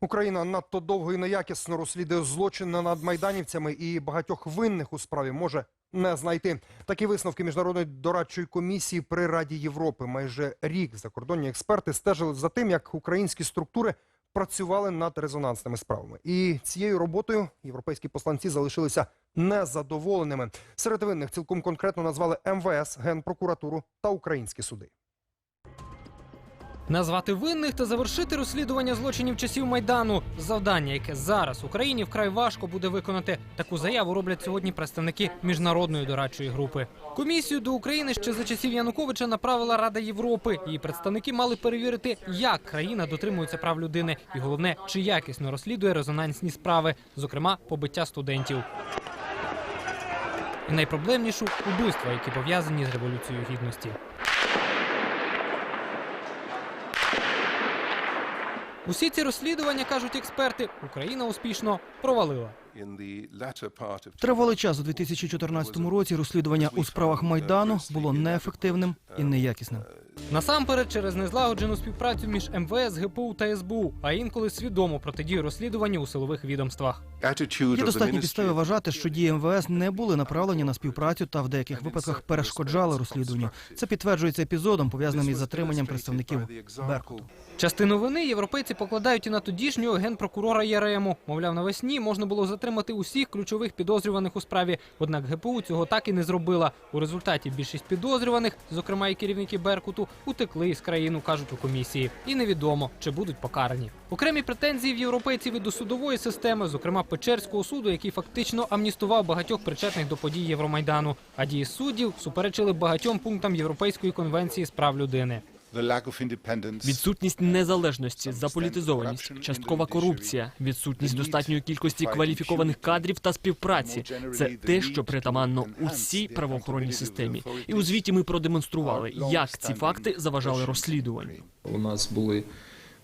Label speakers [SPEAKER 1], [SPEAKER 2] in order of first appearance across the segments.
[SPEAKER 1] Україна надто довго і неякісно розслідує злочини над майданівцями і багатьох винних у справі може не знайти. Такі висновки міжнародної дорадчої комісії при Раді Європи. Майже рік закордонні експерти стежили за тим, як українські структури працювали над резонансними справами. І цією роботою європейські посланці залишилися незадоволеними. Серед винних цілком конкретно назвали МВС, Генпрокуратуру та українські суди.
[SPEAKER 2] Назвати винних та завершити розслідування злочинів часів майдану завдання, яке зараз Україні вкрай важко буде виконати. Таку заяву роблять сьогодні представники міжнародної дорадчої групи. Комісію до України ще за часів Януковича направила Рада Європи. Її представники мали перевірити, як країна дотримується прав людини, і головне, чи якісно розслідує резонансні справи, зокрема побиття студентів. І найпроблемнішу убивства, які пов'язані з революцією гідності. Усі ці розслідування, кажуть експерти, Україна успішно провалила.
[SPEAKER 3] Тривалий час у 2014 році розслідування у справах майдану було неефективним і неякісним.
[SPEAKER 2] Насамперед через незлагоджену співпрацю між МВС, ГПУ та СБУ, а інколи свідомо протидію розслідуванню у силових відомствах.
[SPEAKER 3] Є достатні підстави вважати, що дії МВС не були направлені на співпрацю та в деяких випадках перешкоджали розслідуванню. Це підтверджується епізодом, пов'язаним із затриманням представників Беркуту.
[SPEAKER 2] Частину вини європейці покладають і на тодішнього генпрокурора Ярему. Мовляв, навесні можна було затримати усіх ключових підозрюваних у справі. Однак ГПУ цього так і не зробила. У результаті більшість підозрюваних, зокрема і керівники Беркуту, утекли із країну, кажуть у комісії. І невідомо, чи будуть покарані. Окремі претензії в європейців і до судової системи, зокрема Печерського суду, який фактично амністував багатьох причетних до подій Євромайдану. А дії суддів суперечили багатьом пунктам Європейської конвенції з прав людини.
[SPEAKER 4] Відсутність незалежності, заполітизованість, часткова корупція, відсутність достатньої кількості кваліфікованих кадрів та співпраці це те, що притаманно усій правоохоронній системі. І у звіті ми продемонстрували, як ці факти заважали розслідуванню.
[SPEAKER 5] У нас були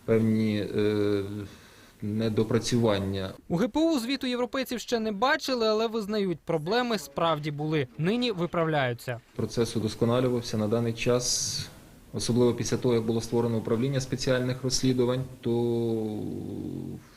[SPEAKER 5] певні е, недопрацювання.
[SPEAKER 2] У ГПУ звіту європейців ще не бачили, але визнають, проблеми справді були. Нині виправляються.
[SPEAKER 5] Процес удосконалювався на даний час. Особливо після того, як було створено управління спеціальних розслідувань, то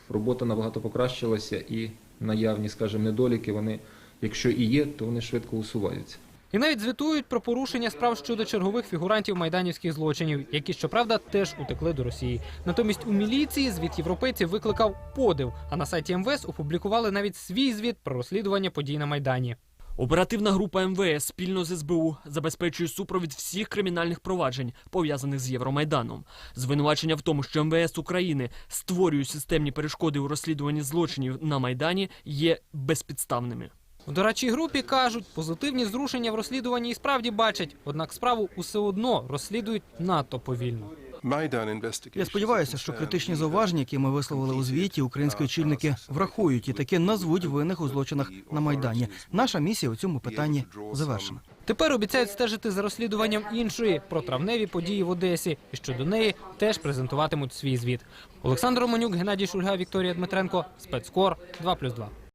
[SPEAKER 5] робота набагато покращилася і наявні, скажімо, недоліки, вони, якщо і є, то вони швидко усуваються.
[SPEAKER 2] І навіть звітують про порушення справ щодо чергових фігурантів майданівських злочинів, які щоправда теж утекли до Росії. Натомість у міліції звіт європейців викликав подив. А на сайті МВС опублікували навіть свій звіт про розслідування подій на майдані.
[SPEAKER 4] Оперативна група МВС спільно з СБУ забезпечує супровід всіх кримінальних проваджень, пов'язаних з Євромайданом. Звинувачення в тому, що МВС України створює системні перешкоди у розслідуванні злочинів на майдані, є безпідставними.
[SPEAKER 2] У дорадчій групі кажуть, позитивні зрушення в розслідуванні і справді бачать, однак справу усе одно розслідують надто повільно.
[SPEAKER 3] Я сподіваюся, що критичні зауваження, які ми висловили у звіті, українські очільники врахують і таки назвуть винних у злочинах на майдані. Наша місія у цьому питанні завершена.
[SPEAKER 2] Тепер обіцяють стежити за розслідуванням іншої про травневі події в Одесі, і що до неї теж презентуватимуть свій звіт. Олександр Романюк, Геннадій Шульга, Вікторія Дмитренко, спецкор 2+,2.